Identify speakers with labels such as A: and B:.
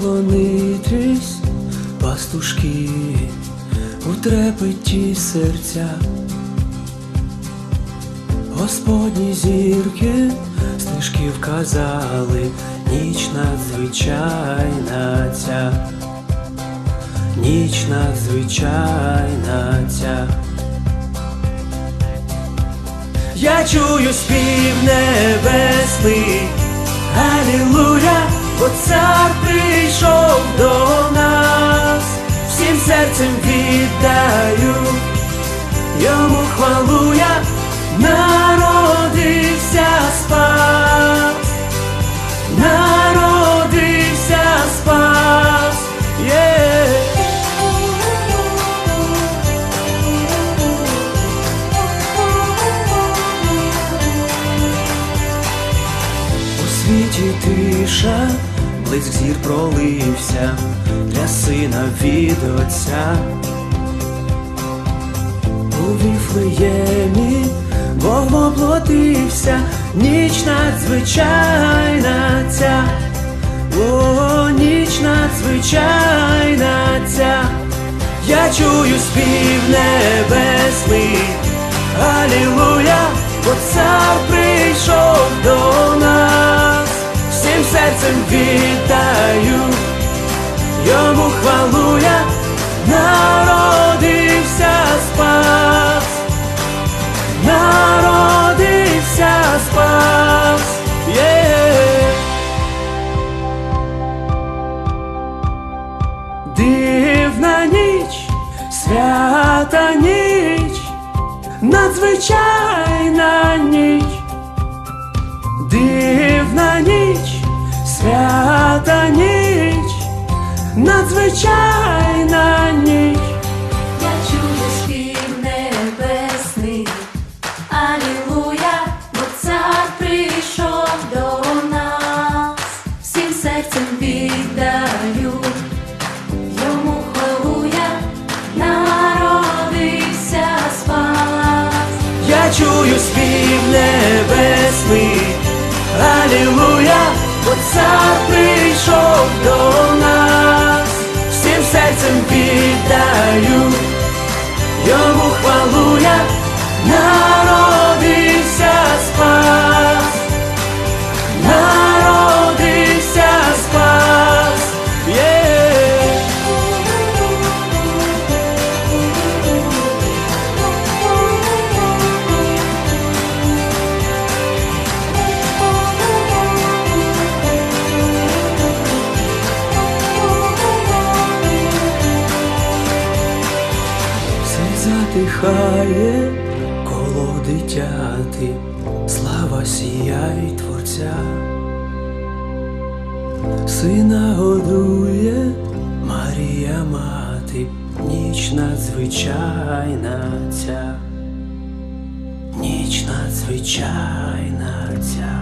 A: поклонитись, пастушки у трепеті серця. Господні зірки стежки вказали, ніч надзвичайна ця, ніч надзвичайна ця. Я чую спів небесний, Алілуя, бо цар прийшов до нас, всім серцем віддаю, йому хвалу я світі тиша, блиск зір пролився для сина від отця. У віфлеємі Бог воплотився, ніч надзвичайна ця, о, ніч надзвичайна ця, я чую спів небесний, Алілуя, бо цар прийшов до серцем віддаю, йому хвалу я народився спас, народився спас. є Дивна ніч, свята ніч, надзвичайна ніч, дивна ніч, Свята ніч, надзвичайна ніч.
B: Я чую спів небесний, Алілуя, бо цар прийшов до нас, всім серцем віддаю, йому хвалу народився спас.
A: Я чую спів небесний, Алілуя, бо цар прийшов до нас, всім серцем віддаю, йому хвалу Все коло дитяти, слава сіяй Творця, сина годує Марія мати, ніч надзвичайна ця, ніч надзвичайна ця.